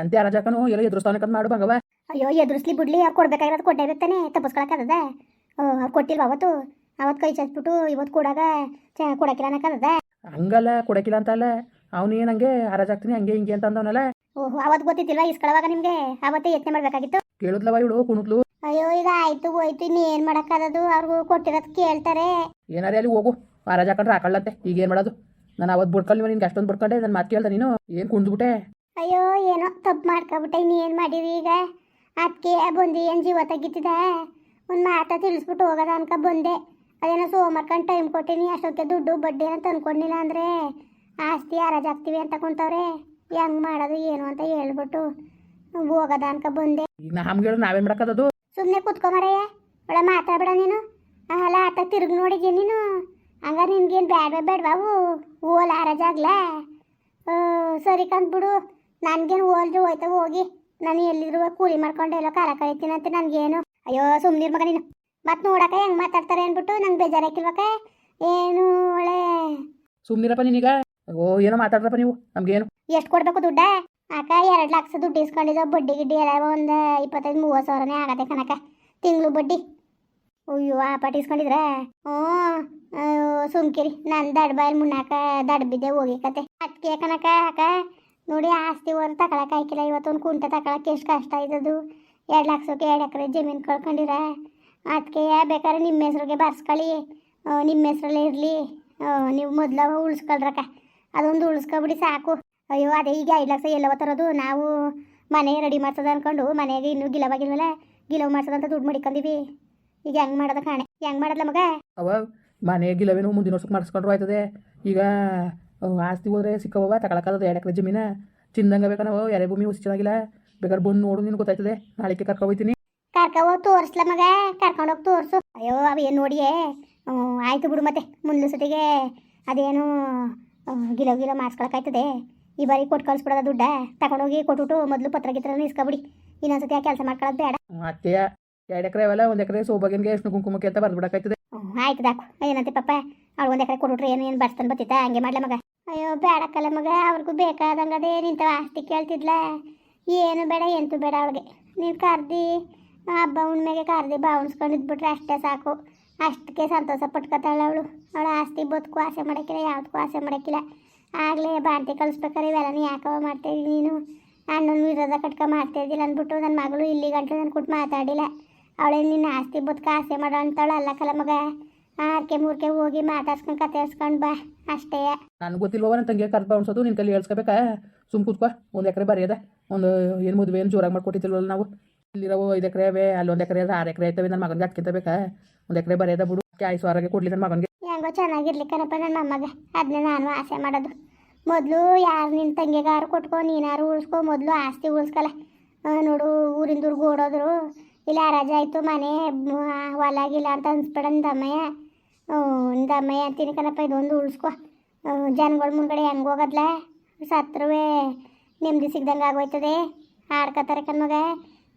ಎಂತ ಯಾರ ಜಾಕನು ಎಲ್ಲ ಎದುರಿಸ್ತಾನಕಂತ ಮಾಡು ಬಂಗವ ಅಯ್ಯೋ ಎದುರಿಸ್ಲಿ ಬಿಡ್ಲಿ ಅವ್ರು ಕೊಡ್ಬೇಕಾಗಿರೋದು ಕೊಟ್ಟೆ ತಾನೆ ತಪ್ಪಿಸ್ಕೊಳಕ್ಕದ ಅವ್ರು ಕೊಟ್ಟಿಲ್ವ ಅವತ್ತು? ಅವತ್ತು ಕೈ ಚಾಚ್ಬಿಟ್ಟು ಇವತ್ತು ಕೊಡಾಗ ಚ ಕೊಡಕ್ಕಿಲ್ಲ ಅನ್ನಕ್ಕದ ಹಂಗಲ್ಲ ಕೊಡಕಿಲ್ಲ ಅಂತ ಅಲ್ಲ ಅವನೇನು ಹಂಗೆ? ಹರಾಜಾಗ್ತೀನಿ ಹಂಗೆ ಹಿಂಗೆ ಅಂತ ಅಂದವನಲ್ಲ. ಓಹೋ ಅವತ್ತು ಗೊತ್ತಿತ್ತಿಲ್ಲ ಇಸ್ಕೊಳವಾಗ ನಿಮಗೆ? ಅವತ್ತೇ ಯತ್ನೆ ಮಾಡಬೇಕಾಗಿತ್ತು? ಕೇಳಿದ್ಲವ ಇವಳು ಕುಣಿದ್ಲು. ಅಯ್ಯೋ ಈಗ ಆಯ್ತು ಹೋಯ್ತು ಇನ್ನು ಏನು ಮಾಡೋಕ್ಕಾಗದು ಅವ್ರಿಗೂ ಕೊಟ್ಟಿರೋದು ಕೇಳ್ತಾರೆ. ಏನಾರೇ ಅಲ್ಲಿ ಹೋಗು. ಹರಾಜ್ ಹಾಕೊಂಡ್ರೆ ಹಾಕೊಳ್ಳತ್ತೆ ಈಗ ಏನು ಮಾಡೋದು? ನಾನು ಅವತ್ತು ಬುಡ್ಕೊಳ್ಳಿ ನಿನ್ಗೆ ಅಷ್ಟೊಂದು ಬಿಡ್ಕೊಂಡೆ ನನ್ನ ಮಾತು ಕೇಳ್ದೆ ನೀನು. ಏನು ಕುಂದ್ಬಿಟ್ಟೆ ಅಯ್ಯೋ ಏನೋ ತಪ್ಪು ಮಾಡ್ಕೊಬಿಟ್ಟೆ. ಏನು ಮಾಡೀವಿ ಈಗ? ಅದಕ್ಕೆ ಬಂದು ಏನು ಜೀವ ತೆಗಿತಿದ. ಒಂದು ಮಾತ ತಿಳಿಸ್ಬಿಟ್ಟು ಹೋಗೋದ ಅನ್ಕ ಬಂದೆ. ಅದೇನೋ ಸೋಮವಾರಕೊಂಡು ಟೈಮ್ ಕೊಟ್ಟಿನಿ ಅಷ್ಟೊತ್ತಿಗೆ ದುಡ್ಡು ಬಡ್ಡಿ ಅಂತ ತಂದ್ಕೊಂಡಿಲ್ಲ ಅಂದರೆ ಆಸ್ತಿ ಹರಾಜಾಗ್ತೀವಿ ಅಂತ ಕುಂತವ್ರೆ. ಹೆಂಗೆ ಮಾಡೋದು ಏನು ಅಂತ ಹೇಳ್ಬಿಟ್ಟು ಹೋಗೋದ ಅನ್ಕ ಬಂದೆ. ನಮ್ಗೆ ನಾವೇನು ಮಾಡೋಕ್ಕದದು ಸುಮ್ಮನೆ ಕುತ್ಕೊಂಬರಯ್ಯ ಒಳ್ಳೆ ಮಾತಾಡ್ಬೇಡ ನೀನು. ಅಲ್ಲ ಆತ ತಿರುಗಿ ನೋಡಿದ್ಯ ನೀನು? ಹಂಗ ನಿನ್ಗೇನು ಬೇಡ ಬೇಡವಾವು ಓಲ್ ಹರಾಜಾಗ್ಲ ಸರಿ ಕಂದ್ಬಿಡು. ನನಗೇನು ಓಲ್ರು ಹೋಯ್ತಾ ಹೋಗಿ. ನಾನು ಎಲ್ಲಿದ್ರು ಕೂಲಿ ಮಾಡ್ಕೊಂಡು ಎಲ್ಲೋ ಕಾಲ ಕಳಿತೀನಂತ ನನ್ಗೇನು. ಅಯ್ಯೋ ಸುಮ್ಮನಿರ್ ಮಗ ನೀನು. ಮತ್ತೆ ನೋಡಕ ಹೆಂಗ್ ಮಾತಾಡ್ತಾರೆ ಅಂದ್ಬಿಟ್ಟು ನಂಗೆ ಬೇಜಾರಾಕಿಲ್ವಕ ಏನು ಒಳ್ಳೆ ಸುಮ್ಮನಿರಪ್ಪ ನೀನೀಗ. ಓ ಏನೋ ಮಾತಾಡ್ರಪ್ಪ ನೀವು. ನಮ್ಗೇನು ಎಷ್ಟು ಕೊಡ್ಬೇಕು ದುಡ್ಡ? ಅಕ್ಕ ಎರಡು ಲಕ್ಷ ದುಡ್ಡು ಇಸ್ಕೊಂಡಿದ್ದ ಬಡ್ಡಿ ಗಿಡ್ಡಿ ಎಲ್ಲ ಒಂದು ಇಪ್ಪತ್ತೈದು ಮೂವತ್ತು ಸಾವಿರನೇ ಆಗತ್ತೆ ಕನಕ ತಿಂಗಳು ಬಡ್ಡಿ. ಅಯ್ಯೋ ಆ ಪಾಟಿ ಇಸ್ಕೊಂಡಿದ್ರೆ? ಹ್ಞೂ. ಸುಮ್ಕಿರಿ. ನಾನು ದಡ್ ಬಾಯಲ್ಲಿ ಮುನ್ನಾಕ ದಡ್ ಬಿದ್ದೆ ಹೋಗಿ ಕತೆ. ಅದಕ್ಕೆ ಕನಕ ಅಕ್ಕ ನೋಡಿ ಆಸ್ತಿ ಒಂದು ತಗೊಳಕ್ಕೆ ಇವತ್ತು ಒಂದು ಕುಂಟೆ ತಗೊಳಕ್ಕೆ ಎಷ್ಟು ಕಷ್ಟ ಆಯ್ತದು. ಎರಡು ಲಕ್ಷಕ್ಕೆ ಎರಡು ಎಕರೆ ಜಮೀನು ಕಳ್ಕೊಂಡಿರ. ಅದಕ್ಕೆ ಬೇಕಾದ್ರೆ ನಿಮ್ಮ ಹೆಸ್ರಿಗೆ ಬರ್ಸ್ಕೊಳ್ಳಿ. ನಿಮ್ಮ ಹೆಸ್ರಲ್ಲೇ ಇರಲಿ. ನೀವು ಮೊದಲ ಉಳಿಸ್ಕೊಳ್ರಕ್ಕ ಅದೊಂದು ಉಳಿಸ್ಕೊಬಿಡಿ ಸಾಕು. ಅಯ್ಯೋ, ಅದೇ ಈಗ ಐದು ಲಕ್ಷ ಎಲ್ಲವ ತರೋದು. ನಾವು ಮನೆ ರೆಡಿ ಮಾಡ್ಸೋದು ಅಂದ್ಕೊಂಡು ಮನೆಗೆ ಇನ್ನೂ ಗಿಲವಾಗಿಲ್ವಲ್ಲ ಗಿಲವ್ ಮಾಡ್ಸೋದಂತ ದುಡ್ಡು ಮಡಿಕೊಂಡಿವಿ. ಈಗ ಹೆಂಗೆ ಮಾಡೋದ ಕಾಣೆ? ಹೆಂಗೆ ಮಾಡೋದ ಮಗ? ಅವ ಮನೆ ಗಿಲವೇನು ಮುಂದಿನ ವರ್ಷಕ್ಕೆ ಮಾಡಿಸ್ಕೊಂಡ್ರು ಆಯ್ತದೆ. ಈಗ ಆಸ್ತಿ ಹೋದ್ರೆ ಸಿಕ್ಕವ ತಗೊಳಕ್ಕದ ಎರಡು ಎಕರೆ ಜಮೀನ. ಚಿಂದಂಗ ಬೇಕಾ ನಾವು ಯಾರೇ ಭೂಮಿ ಹುಸಿ ಚೆನ್ನಾಗಿಲ್ಲ. ಬೇಕಾದ್ರೆ ಬಂದು ನೋಡು ನಿನ್ ಗೊತ್ತಾಯ್ತದೆ. ನಾಳೆಗೆ ಕರ್ಕೊ ಹೋಗ್ತೀನಿ. ಕರ್ಕೊ ಹೋಗಿ ತೋರಿಸ್ಲ ಮಗ ಕರ್ಕೊಂಡು ಕರ್ಕೊಂಡೋಗಿ ತೋರಿಸು. ಅಯ್ಯೋ ಅವು ಏನು ನೋಡಿಯೇ? ಆಯ್ತು ಬಿಡು ಮತ್ತೆ ಮುಂದಿನ ಸತಿಗೆ ಅದೇನು ಗಿಲೋ ಗಿಲೋ ಮಾಡಿಸ್ಕೊಳಕ್ಕಾಯ್ತದೆ. ಈ ಬಾರಿ ಕೊಟ್ಟು ಕಳಿಸ್ಬಿಡೋದ ದುಡ್ಡ. ತಗೊಂಡೋಗಿ ಕೊಟ್ಬಿಟ್ಟು ಮೊದಲು ಪತ್ರ ಗಿತ್ರ ಇಸ್ಕೊಬಿಡಿ ಇನ್ನೊಂದ್ಸತಿ ಆ ಕೆಲಸ ಮಾಡ್ಕೊಳ್ಳೋದು ಬೇಡ. ಅತ್ತೆಯ ಎರಡು ಎಕರೆ ಅವೆಲ್ಲ ಒಂದು ಎಕರೆ ಸೋಬಗಿನ್ಗೆ ಎಷ್ಟು ಕುಂಕುಮಕ್ಕೆ ಅಂತ ಬರ್ದ್ಬಿಡಕ್ಕಾಯ್ತದೆ. ಹ್ಮ್, ಆಯ್ತು ದಾಕು. ಏನಂತೆ ಪಪ್ಪ ಅವಳು ಒಂದು ಎಕರೆ ಕೊಟ್ಬಿಟ್ರೆ ಏನು ಏನು ಬರ್ಸ್ತಾನೆ ಬತ್ತಿತ್ತ ಹಂಗೆ ಮಾಡ್ಲ ಮಗ. ಅಯ್ಯೋ, ಬೇಡಕ್ಕಲ್ಲ ಮಗ, ಅವ್ರಿಗೂ ಬೇಕಾದಂಗೆ ಅದೇ ನಿಂತ ಆಸ್ತಿ ಕೇಳ್ತಿದ್ಲ. ಏನು ಬೇಡ, ಎಂತು ಬೇಡ ಅವಳಿಗೆ. ನೀನು ಕರ್ದು ಹಬ್ಬ ಹುಣ್ಮೆಗೆ ಕರ್ದಿ ಬಾವಣಿಸ್ಕೊಂಡಿದ್ಬಿಟ್ರೆ ಅಷ್ಟೇ ಸಾಕು. ಅಷ್ಟಕ್ಕೆ ಸಂತೋಷ ಪಟ್ಕೊತಾಳೆ ಅವಳು. ಅವಳ ಆಸ್ತಿ ಬದುಕು ಆಸೆ ಮಾಡೋಕ್ಕಿಲ್ಲ, ಯಾವುದಕ್ಕೂ ಆಸೆ ಮಾಡೋಕ್ಕಿಲ್ಲ. ಆಗಲೇ ಬಾಂತಿ ಇವೆಲ್ಲ ಇವೆಲ್ಲನೂ ಯಾಕವ ಮಾಡ್ತಾಯಿದ್ದೀನಿ ನೀನು? ಅಣ್ಣನ ವಿರೋಧ ಕಟ್ಕ ಮಾಡ್ತಾಯಿದ್ದಿಲ್ಲ ಅಂದ್ಬಿಟ್ಟು ನನ್ನ ಮಗಳು ಇಲ್ಲಿ ಗಂಟೆ ನನ್ನ ಕೊಟ್ಟು ಮಾತಾಡಿಲ್ಲ. ಅವಳೇ ನಿನ್ನ ಆಸ್ತಿ ಬದುಕು ಆಸೆ ಮಾಡೋ ಅಂತಾಳು ಅಲ್ಲ ಕಲ ಮಗ. ಆರ್ಕೆ ಮೂರ್ಕೆ ಹೋಗಿ ಮಾತಾಡ್ಸ್ಕೊಂಡು ಕತೆ ಬಾ ಅಷ್ಟೇ. ನನಗೆ ಗೊತ್ತಿಲ್ವ ನನ್ನ ತಂಗಿಯ ಕರ್ದು ಬಾವಿಸೋದು ನಿನ್ನ ಕೈಲಿ ಹೇಳ್ಸ್ಕೋಬೇಕಾ? ಸುಮ್ ಕೂತ್ಕೋ ಒಂದು ಎಕರೆ ಬರೆಯದ ಒಂದು ಏನು ಮದುವೆ ಏನು ಜೋರಾಗಿ ಮಾಡ್ಕೊಟ್ಟಿದ್ದಿಲ್ವಲ್ಲ ನಾವು? ಇಲ್ಲಿರೋ ಐದು ಎಕರೆ ಅವೇ ಅಲ್ಲಿ ಒಂದ್ ಎಕರೆ ಆರು ಎಕರೆ ಆಯ್ತವೆ ನನ್ನ ಮಗನಿಗೆ ಅದಕ್ಕಿಂತ ಬೇಕಾ ಒಂದು ಎಕರೆ ಬರೆಯದ ಬಿಡು. ಆಯ್ಸು ಆರೋಗ್ಯ ಕೊಡ್ಲಿ ನನ್ನ ಮಗನಿಗೆ. ಹೆಂಗೋ ಚೆನ್ನಾಗಿರ್ಲಿ ಕಣಪ್ಪ ನನ್ನ ಮೊಮ್ಮಗ. ಅದನ್ನೇ ನಾನು ಆಸೆ ಮಾಡೋದು. ಮೊದಲು ಯಾರು ನಿನ್ನ ತಂಗಿಗಾರು ಕೊಟ್ಕೊ ನೀನಾರು ಉಳಿಸ್ಕೊ ಮೊದಲು ಆಸ್ತಿ ಉಳಿಸ್ಕಲ್ಲ. ನೋಡು ಊರಿಂದ ಊರಿಗೆ ಓಡೋದ್ರು. ಇಲ್ಲ ರಜೆ ಆಯಿತು ಮನೆ ಹೊಲ ಗಿಲ್ಲ ಅಂತ ಅನ್ಸ್ಬೇಡ ದಮ್ಮಯ್ಯ ದಮ್ಮಯ್ಯ ಅಂತೀನಿ ಕಣಪ್ಪ ಇದೊಂದು ಉಳಿಸ್ಕೊ. ಜನಗಳ ಮುಂದ್ಗಡೆ ಹೆಂಗೆ ಹೋಗೋದ್ಲ? ಸತ್ರುವೆ ನೆಮ್ಮದಿ ಸಿಗ್ದಂಗೆ ಆಗೋಯ್ತದೆ. ಆಡ್ಕತಾರೆ ಕಣ್ಮಗ.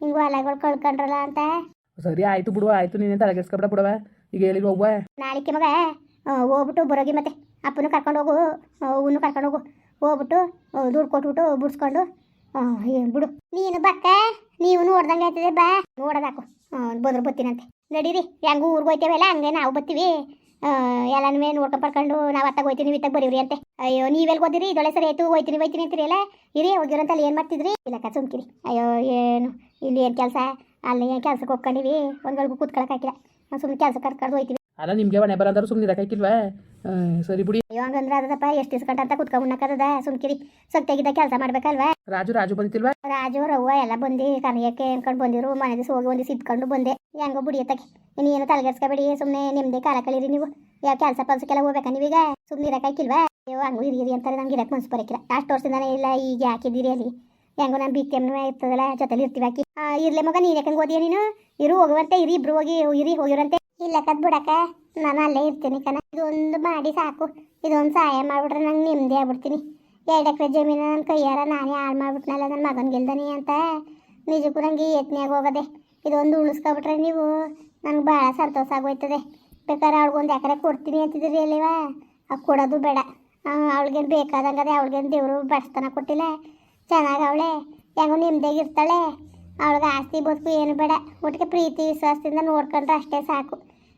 ಹಿಂಗೆ ಹೊಲಗಳು ಕಳ್ಕೊಂಡ್ರಲ್ಲ ಅಂತ. ಸರಿ ಆಯಿತು ಬಿಡುವ ಆಯ್ತು ನೀನೇನು ತಲೆಗೆಸ್ಕೊಬಿಡ ಬಿಡವ ಈಗ ಹೇಳಿ ಹೋಗುವ? ನಾಳಿಕೆ ಮಗ ಹೋಗ್ಬಿಟ್ಟು ಬರೋಗಿ ಮತ್ತೆ ಅಪ್ಪನು ಕರ್ಕೊಂಡು ಹೋಗು. ಅವನು ಕರ್ಕೊಂಡು ಹೋಗು. ಹೋಗ್ಬಿಟ್ಟು ದುಡ್ಡು ಕೊಟ್ಬಿಟ್ಟು ಬಿಡ್ಸ್ಕೊಂಡು ಏನ್ ಬಿಡು. ನೀನು ಬಕ್ಕ ನೀವು ನೋಡ್ದಂಗೆ ಆಯ್ತದೆ, ಬಾ. ನೋಡೋದಾಕು ಬಂದ್ರು ಬತ್ತೀನಂತೆ ನಡೀರಿ, ಹೆಂಗೂ ಊರಿಗೆ ಹೋಯ್ತೇವಲ್ಲ ಹಂಗೆ ನಾವು ಬತ್ತೀವಿ ಎಲ್ಲನೂ ನೋಡ್ಕೊಂಡ್ ಪಡ್ಕೊಂಡು ನಾವು ಅತ್ತಾಗ ಹೋಯ್ತೀನಿ ನೀವು ಇತ್ತಾಗ ಬರೀವ್ರಿ ಅಂತೆ. ಅಯ್ಯೋ ನೀವೆಲ್ಲಿ ಓದಿರಿ ಇದೊಳೆ ಸರಿ ಆಯ್ತು, ಹೋಯ್ತೀನಿ ಹೋಯ್ತೀನಿ ಅಂತೀರಿ ಅಲ್ಲ? ಇರಿ, ಹೋಗಿರೋಂತಲ್ಲಿ ಏನು ಮಾಡ್ತಿದ್ರಿ? ಇಲ್ಲಕ್ಕ ಸುಮ್ಕಿರಿ. ಅಯ್ಯೋ, ಏನು, ಇಲ್ಲಿ ಏನು ಕೆಲಸ? ಅಲ್ಲಿ ಏನು ಕೆಲ್ಸಕ್ಕೆ ಹೋಗ್ಕೊಂಡಿವಿ? ಒಂದ್ಗಳಿಗೂ ಕೂತ್ಕೊಳಕ್ಕೆ ಹಾಕಿಲ್ಲ. ಸುಮ್ಮನೆ ಕೆಲಸ ಕರ್ಕೊಂಡು ಹೋಯ್ತೀವಿ. ಅಲ್ಲ, ನಿಮಗೆ ಮನೆ ಬರೋದಾರು ಸುಮ್ಮನೆ ಇರಕ್ಕಾಕಿಲ್ವಾ ಸರಿ ಬಿಡಿ. ಅದಪ್ಪ ಎಷ್ಟು ದಿವಸ ಗಂಟ ಅಂತ ಕುತ್ಕೊಂಡ್ಕದ ಸುಮ್ಕಿರಿ ತೆಗಿದ ಕೆಲಸ ಮಾಡ್ಬೇಕಲ್ವಾ? ರಾಜು ರಾಜು ಬಂದಿಲ್ವಾ? ರಾಜು ರವ್ವ ಎಲ್ಲ ಬಂದಿ ಕನಿಯಕ್ಕೆ ಅನ್ಕೊಂಡು ಬಂದಿರು ಮನೆ ದಿವಸ ಹೋಗಿ ಒಂದು ಸಿದ್ಕೊಂಡು ಬಂದೆ. ಹೆಂಗೋ ಬುಡಿಯತ್ತಕ್ಕೆ ಇನ್ನೇನು ತಲೆಗೆಡ್ಸ್ಕೊಬೇಡಿ ಸುಮ್ಮನೆ ನಿಮ್ದೇ ಕಾಲ ಕಳೀರಿ ನೀವು. ಯಾವ ಕೆಲಸ ಪಲ್ಸಕ್ಕೆಲ್ಲ ಹೋಗ್ಬೇಕ ನೀವೀಗ? ಸುಮ್ಮನೆ ಇರಕ್ಕಾಕಿಲ್ವಾ ಅಯ್ಯೋ ಹಂಗೂ ಇರಿ ಇರಿ ಅಂತಾರೆ ನಮ್ಗೆ ಇರಕ್ಕೆ ಮನ್ಸು ಬರಕಿಲ್ಲ. ಅಷ್ಟು ವರ್ಷದಿಂದಾನೇ ಇಲ್ಲ ಈಗ ಹಾಕಿದ್ದೀರಿ ಅಲ್ಲಿ. ಹೆಂಗೋ ನಾನು ಬಿತ್ತೇಮ್ನೂ ಇರ್ತದಲ್ಲ ಜೊತೆಲಿ ಇರ್ತೀವಿ ಹಾಕಿ ಇರ್ಲೆ ಇರ್ಲಿ ಮಗ ನೀನು ಯಾಕಂಗೆ ಓದಿಯ ನೀನು? ಇರು ಹೋಗುವಂತೆ ಇರಿ ಇಬ್ರು ಹೋಗಿ ಇರಿ ಹೋಗಿರಂತೆ ಇಲ್ಲ ಕದ್ ಬಿಡಕ್ಕ. ನಾನು ಅಲ್ಲೇ ಇರ್ತೀನಿ ಕಣ. ಇದೊಂದು ಮಾಡಿ ಸಾಕು. ಇದೊಂದು ಸಹಾಯ ಮಾಡಿಬಿಟ್ರೆ ನಂಗೆ ನೆಮ್ಮದಿ ಆಗ್ಬಿಡ್ತೀನಿ. ಎರಡು ಎಕರೆ ಜಮೀನು ನನ್ನ ಕೈಯಾರ ನಾನೇ ಹಾಳು ಮಾಡಿಬಿಟ್ನಲ್ಲ ನನ್ನ ಮಗನ ಗೆಲ್ದನಿ ಅಂತ. ನಿಜಕ್ಕೂ ನಂಗೆ ಯತ್ನಿಯಾಗ ಹೋಗದೆ. ಇದೊಂದು ಉಳಿಸ್ಕೊಬಿಟ್ರೆ ನೀವು ನನಗೆ ಭಾಳ ಸಂತೋಷ ಆಗೋಯ್ತದೆ. ಬೇಕಾದ್ರೆ ಅವಳಿಗೊಂದು ಎಕರೆ ಕೊಡ್ತೀನಿ ಅಂತಿದ್ರಿ ಅಲ್ಲಿವ? ಆ ಕೊಡೋದು ಬೇಡ. ಅವಳಿಗೇನು ಬೇಕಾದಂಗದೆ ಅವಳಿಗೇನು ದೇವರು ಬಡಿಸ್ತಾನ ಕೊಟ್ಟಿಲ್ಲ. ಚೆನ್ನಾಗಿ ಅವಳೆ. ಹೆಂಗೋ ಇರ್ತಾಳೆ. ಅವಳಿಗೆ ಆಸ್ತಿ ಬದುಕು ಏನು ಬೇಡ. ಒಟ್ಟಿಗೆ ಪ್ರೀತಿ, ವಿಶ್ವಾಸದಿಂದ ನೋಡ್ಕೊಂಡ್ರೆ ಅಷ್ಟೇ ಸಾಕು.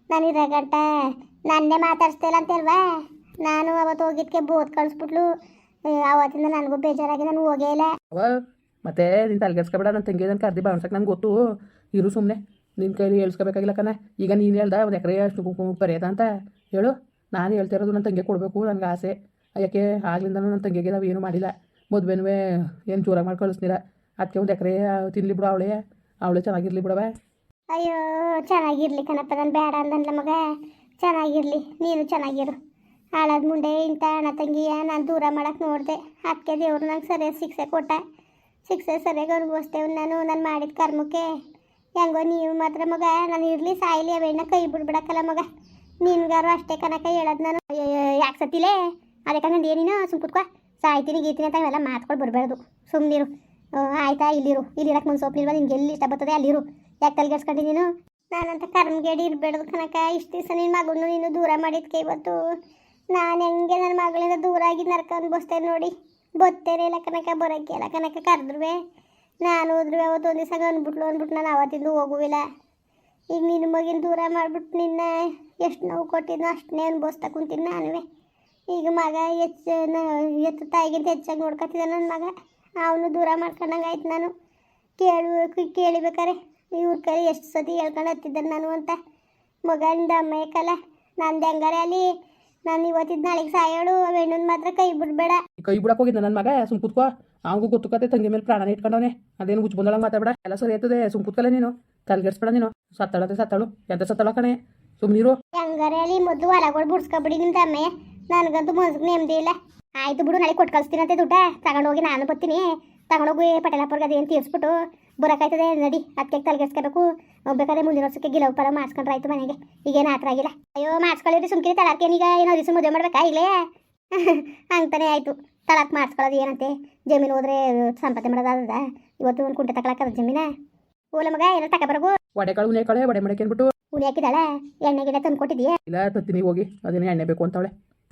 ನಾನು ಇರೋ ಗಂಟ ನನ್ನೇ ಮಾತಾಡಿಸ್ತಿಲ್ಲ ಅಂತಲ್ವಾ? ನಾನು ಅವತ್ತು ಹೋಗಿದ್ಕೆ ಬೋತ್ ಕಳಿಸ್ಬಿಟ್ಲು. ಅವತ್ತಿಂದ ನನಗೂ ಬೇಜಾರಾಗಿ ನಾನು ಹೋಗೇ ಇಲ್ಲ. ಅವ, ಮತ್ತೆ ನೀನು ತಲೆಗೆಡ್ಸ್ಕೊಬೇಡ ನನ್ನ ತಂಗಿ ನನ್ನ ಕರ್ದಿ ಬಾಣಸಕ್ಕೆ ನಂಗೆ ಗೊತ್ತು. ಇರು ಸುಮ್ಮನೆ ನಿನ್ನ ಕೈಲಿ ಹೇಳ್ಸ್ಕೊಬೇಕಾಗಿಲ್ಲ ಕಣ. ಈಗ ನೀನು ಹೇಳ್ದ, ಒಂದು ಎಕರೆ ಅಷ್ಟು ಬರೆಯೋದ ಅಂತ ಹೇಳು. ನಾನು ಹೇಳ್ತಿರೋದು ನನ್ನ ತಂಗಿ ಕೊಡಬೇಕು, ನನಗೆ ಆಸೆ. ಯಾಕೆ ಆಗ್ಲಿಂದ ನನ್ನ ತಂಗಿಗೆ ನಾವು ಏನು ಮಾಡಿಲ್ಲ. ಮದುವೆನೂ ಏನು ಜೋರಾಗಿ ಮಾಡಿ ಕಳಿಸ್ನಿರ ಅದಕ್ಕೆ ಒಂದು ಎಕರೆ ತಿನ್ಲಿ ಬಿಡು ಅವಳೇ. ಅವಳೆ ಚೆನ್ನಾಗಿರ್ಲಿ ಬಿಡವ ಅಯ್ಯೋ, ಚೆನ್ನಾಗಿರ್ಲಿ ಕಣಪ್ಪ, ನಾನು ಬೇಡ ಅಂದನ್ಲ ಮಗ. ಚೆನ್ನಾಗಿರಲಿ, ನೀನು ಚೆನ್ನಾಗಿರು. ಹಾಳಾದ ಮುಂಡೆ ಇಂಥ ಅಣ್ಣ ತಂಗಿಯ ನಾನು ದೂರ ಮಾಡಕ್ಕೆ ನೋಡಿದೆ. ಅದಕ್ಕೆ ದೇವ್ರು ನಂಗೆ ಸರಿಯಾಗಿ ಶಿಕ್ಷೆ ಕೊಟ್ಟ. ಶಿಕ್ಷೆ ಸರಿಯಾಗಿ ಅನುಭವಿಸ್ತೇವೆ ನಾನು ನಾನು ಮಾಡಿದ ಕರ್ಮಕ್ಕೆ. ಹೆಂಗೋ ನೀವು ಮಾತ್ರ ಮಗ, ನಾನು ಇರಲಿ, ಸಾಯಿಲಿ ಅವೆಣ್ಣ ಕೈ ಬಿಡ್ಬಿಡಕ್ಕಲ್ಲ ಮಗ. ನಿನ್ಗಾರು ಅಷ್ಟೇ ಕನಕ ಹೇಳೋದು ನಾನು. ಯಾಕೆ ಸತ್ತಿಲೇ? ಅದಕ್ಕೆ ನಂದು ಏನಿನ ಸುಮ್ ಕುತ್ಕೋ. ಸಾಯ್ತೀನಿ, ಗೀತೀನಿ ಅಂತ ಇವೆಲ್ಲ ಮಾತ್ಕೊಂಡು ಬರಬಾರ್ದು ಸುಮ್ಮನಿರು ಆಯ್ತಾ, ಇಲ್ಲಿರು. ಇಲ್ಲಿರಕ್ಕೆ ಮುನ್ಸೋಪ್ಲಿಲ್ವಾ ನಿನ್ಗೆ ಎಲ್ಲಿ ಇಷ್ಟ ಬರ್ತದೆ ಅಲ್ಲಿರು. ಯಾಕೆ ತಲೆಗೆಡ್ಸ್ಕೊಂಡಿ ನೀನು ನಾನಂತ ಕರ್ಮಗೇಡಿ ಇರಬೇಡದು ಕನಕ ಇಷ್ಟು ದಿವಸ ನಿನ್ನ ಮಗನು ನೀನು ದೂರ ಮಾಡಿದ್ಕೆ ಇವತ್ತು. ನಾನು ಹೆಂಗೆ ನನ್ನ ಮಗಳಿಂದ ದೂರ ಆಗಿ ನರ್ಕ ಅನ್ಭವಿಸ್ತೇನೆ ನೋಡಿ. ಬತ್ತೇನೆ ಇಲ್ಲ ಕನಕ ಬರೋಕ್ಕೆ ಇಲ್ಲ ಕನಕ ಕರೆದ್ರುವೆ. ನಾನು ಹೋದ್ರು ಅವತ್ತು ಒಂದು ದಿವಸ ಅಂದ್ಬಿಟ್ಲು ಅಂದ್ಬಿಟ್ಟು ನಾನು ಅವತ್ತಿಂದ ಹೋಗುವಿಲ್ಲ. ಈಗ ನಿನ್ನ ಮಗಿನ ದೂರ ಮಾಡಿಬಿಟ್ಟು ನಿನ್ನ ಎಷ್ಟು ನೋವು ಕೊಟ್ಟಿದ್ನೋ ಅಷ್ಟನ್ನೇ ಅನ್ಭವಿಸ್ತಾ ಕುಂತೀನಿ ನಾನುವೆ. ಈಗ ಮಗ ಹೆಚ್ಚು ಎತ್ತ ತಾಯಿಗಿಂತ ಹೆಚ್ಚಾಗಿ ನೋಡ್ಕೊತಿದ್ದ ನನ್ನ ಮಗ. ಅವನು ದೂರ ಮಾಡ್ಕೊಂಡಂಗೆ ಆಯ್ತು ನಾನು. ಕೇಳಬೇಕು ಕೇಳಿಬೇಕಾರೆ. ಇವ್ರ ಕೈ ಎಷ್ಟು ಸತಿ ಹೇಳ್ಕೊಂಡು ನಾನು ಅಂತ. ಮಗಂದ ಮೇಕಲ ನಂದು ಹೆಂಗಾರೆ ಅಲ್ಲಿ? ನಾನು ಇವತ್ತಿದ್ದ ನಾಳೆಗೆ ಸಾಯೋಳು ಹೆಣ್ಣನ್ ಮಾತ್ರ ಕೈ ಬಿಡಬೇಡ. ಕೈ ಬಿಡಕ್ಕೆ ಹೋಗಿದ್ದ ನನ್ನ ಮಗ ಸುಮ್ ಕೂತ್ಕೋ. ಅವಂಗೂ ಗೊತ್ತು ಕತೆ ತಂಗಿ ಮೇಲೆ ಪ್ರಾಣ ಇಟ್ಕೊಂಡವನೆ. ಅದೇನು ಹುಚ್ಚು ಬಂದೊಳಗೆ ಮಾತಾಡ ಎಲ್ಲ ಸರಿ ಆಯ್ತದೆ ಸುಮ್ ಕುತ್ಕಲ್ಲ ನೀನು. ತಲೆಗೆಡ್ಸ್ಬೇಡ ನೀನು. ಸತ್ತಳತೆ ಸತ್ತಳು. ಎಂತ ಸತ್ತಳ ಕಣೆ. ಸುಮ್ಮನಿರು ಹೆಂಗಾರೆ ಅಲ್ಲಿ ಮೊದಲು ಹೊಲಗಳು ಬಿಡ್ಸ್ಕೊಬಿಡಿ ನಿಮ್ದು ಅಮ್ಮಯ್ಯ ನನಗಂತೂ ಮನ್ಸಿಗೆ ನೆಮ್ಮದಿ ಇಲ್ಲ. ಆಯ್ತು ಬಿಡು ನಾಳೆ ಕೊಟ್ಟು ಕಳಿಸ್ತೀನಂತೆ ದುಡ್ಡ. ತಗೊಂಡೋಗಿ ನಾನು ಬರ್ತೀನಿ ತಗೊಂಡೋಗಿ ಪಟೇಲಪ್ಪರ್ಗೆ ಅದೇನು ತೀರಿಸ್ಬಿಟ್ಟು. ಬರೋಕ್ಕಾಯ್ತದೆ ನಡಿ ಅದಕ್ಕೆ ತಲೆಗೆಸ್ಕೋಬೇಕು ಬೇಕಾದ್ರೆ ಮುಂದಿನ ವರ್ಷಕ್ಕೆ ಗಿಲವು ಪರ ಮಾಡಿಸ್ಕೊಂಡ್ರೆ ಆಯ್ತು ಮನೆಗೆ. ಈಗೇನು ಆತರ ಆಗಿಲ್ಲ ಅಯ್ಯೋ ಮಾಡಿಸ್ಕೊಳ್ಳಿರಿ ಸುಮ್ಕಿರಿ ತಲಾಕೇನೀಗ ಏನೋ ದಿವಸ ಮದುವೆ ಮಾಡ್ಬೇಕಾ ಇಲ್ಲೇ ಅಂತಾನೆ ಆಯಿತು. ತಲಾಕ್ ಮಾಡಿಸ್ಕೊಳ್ಳೋದು ಏನಂತೆ? ಜಮೀನು ಹೋದ್ರೆ ಸಂಪತ್ತೆ ಮಾಡೋದಾದ ಇವತ್ತು ಒಂದು ಕುಂಟೆ ತಗೊಳಕ್ಕದ ಜಮೀನ? ಓಲ ಮಗ ಏನೋ ತಗೊಬರಗು ಒಡೆಕಾಳು ಉನೇಕಾಳೆ ಒಡೆ ಮಡಕೆ ಅಂದ್ಬಿಟ್ಟು. ಉಣೆ ಹಾಕಿದಾಳೆ ಎಣ್ಣೆ ಗಿಡ ತಂದು ಕೊಟ್ಟಿದೀಯ ಇಲ್ಲ ತತ್ತೀನಿ ಹೋಗಿ. ಅದೇನೇ ಎಣ್ಣೆ ಬೇಕು ಅಂತವಳೆ.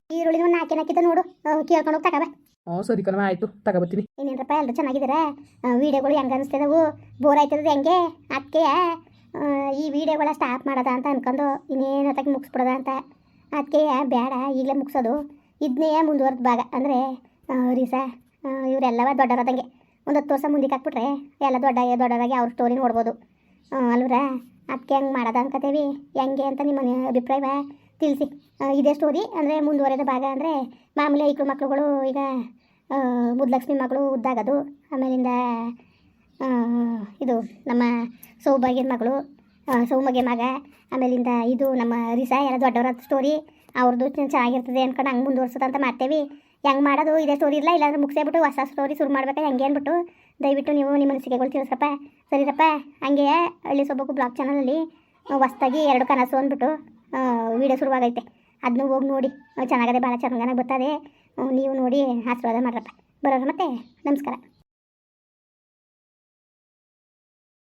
ಈರುಳ್ಳಿ ಒಂದು ನಾಲ್ಕೇನು ಹಾಕಿದ್ದ ನೋಡು. ಕೇಳ್ಕೊಂಡು ಹೋಗಿ ತಗೋಬ ಹ್ಞೂ ಸರಿ ಕಣವ ಆಯಿತು ತಗೋಬತ್ತೀನಿ ಇನ್ನೇನಪ್ಪ ಎಲ್ಲರೂ ಚೆನ್ನಾಗಿದ್ದಾರೆ? ವೀಡಿಯೋಗಳು ಹೆಂಗೆ ಅನಿಸ್ತಿದವು? ಬೋರ್ ಆಯ್ತದ ಹೆಂಗೆ? ಅದಕ್ಕೆ ಈ ವಿಡಿಯೋಗಳ ಸ್ಟಾಪ್ ಮಾಡೋದ ಅಂತ ಅನ್ಕೊಂಡು ಇನ್ನೇನು ಹೊತ್ತಾಗಿ ಮುಗಿಸ್ಬಿಡೋದ ಅಂತ. ಅದಕ್ಕೆ ಬೇಡ ಈಗಲೇ ಮುಗಿಸೋದು. ಇದನ್ನೇ ಮುಂದುವರೆದ ಭಾಗ. ಅಂದರೆ ರೀಸಾ ಇವರೆಲ್ಲವ ದೊಡ್ಡವರದಂಗೆ. ಒಂದು ಹತ್ತು ವರ್ಷ ಮುಂದಕ್ಕೆ ಹಾಕ್ಬಿಟ್ರೆ ಎಲ್ಲ ದೊಡ್ಡ ದೊಡ್ಡವರಾಗಿ ಅವ್ರ ಸ್ಟೋರಿ ನೋಡ್ಬೋದು. ಅಲ್ವ್ರಾ? ಅದಕ್ಕೆ ಹೆಂಗೆ ಮಾಡೋದ ಅನ್ಕೋತೇವಿ ಹೆಂಗೆ ಅಂತ ನಿಮ್ಮ ಮನೆ ಅಭಿಪ್ರಾಯವ? ತಿಳಿಸಿ. ಇದೇ ಸ್ಟೋರಿ ಅಂದರೆ ಮುಂದುವರೆದ ಭಾಗ ಅಂದರೆ ಮಾಮೂಲಿ ಐಕ್ಳು ಮಕ್ಕಳುಗಳು ಈಗ ಮುದ್ಲಕ್ಷ್ಮಿ ಮಗಳು ಉದ್ದಾಗೋದು ಆಮೇಲಿಂದ ಇದು ನಮ್ಮ ಸೌಭಾಗ್ಯದ ಮಗಳು ಸೌಮಗೆ ಮಗ. ಆಮೇಲಿಂದ ಇದು ನಮ್ಮ ರಿಸಾ ಎಲ್ಲ ದೊಡ್ಡವರ ಸ್ಟೋರಿ ಅವ್ರದ್ದು ಚೆನ್ನಾಗಿರ್ತದೆ ಅನ್ಕೊಂಡು ಹಂಗೆ ಮುಂದುವರ್ಸೋದು ಅಂತ ಮಾಡ್ತೇವೆ. ಹೆಂಗೆ ಮಾಡೋದು? ಇದೇ ಸ್ಟೋರಿ ಇಲ್ಲ ಇಲ್ಲಾಂದ್ರೆ ಮುಗಿಸೇಬಿಟ್ಟು ಹೊಸ ಸ್ಟೋರಿ ಶುರು ಮಾಡ್ಬೇಕಾ, ಹೆಂಗೆ ಅಂದ್ಬಿಟ್ಟು ದಯವಿಟ್ಟು ನೀವು ನಿಮ್ಮ ಅನಿಸಿಕೆಗಳು ತಿಳಿಸ್ರಪ್ಪ. ಸರಿರಪ್ಪ ಹಂಗೆ ಹಳ್ಳಿ ಸೊಬ್ಬಕ್ಕು ಬ್ಲಾಗ್ ಚಾನಲಲ್ಲಿ ಹೊಸ್ದಾಗಿ ಎರಡು ಕನಸು ಅಂದ್ಬಿಟ್ಟು ವೀಡಿಯೋ ಶುರುವಾಗೈತೆ. ಅದನ್ನು ಹೋಗಿ ನೋಡಿ. ಚೆನ್ನಾಗದೆ ಭಾಳ ಚೆನ್ನಾಗಿ ಬರ್ತದೆ ನೀವು ನೋಡಿ ಆಶೀರ್ವಾದ ಮಾಡ್ರಪ್ಪ. ಬರೋರು ಮತ್ತೆ, ನಮಸ್ಕಾರ.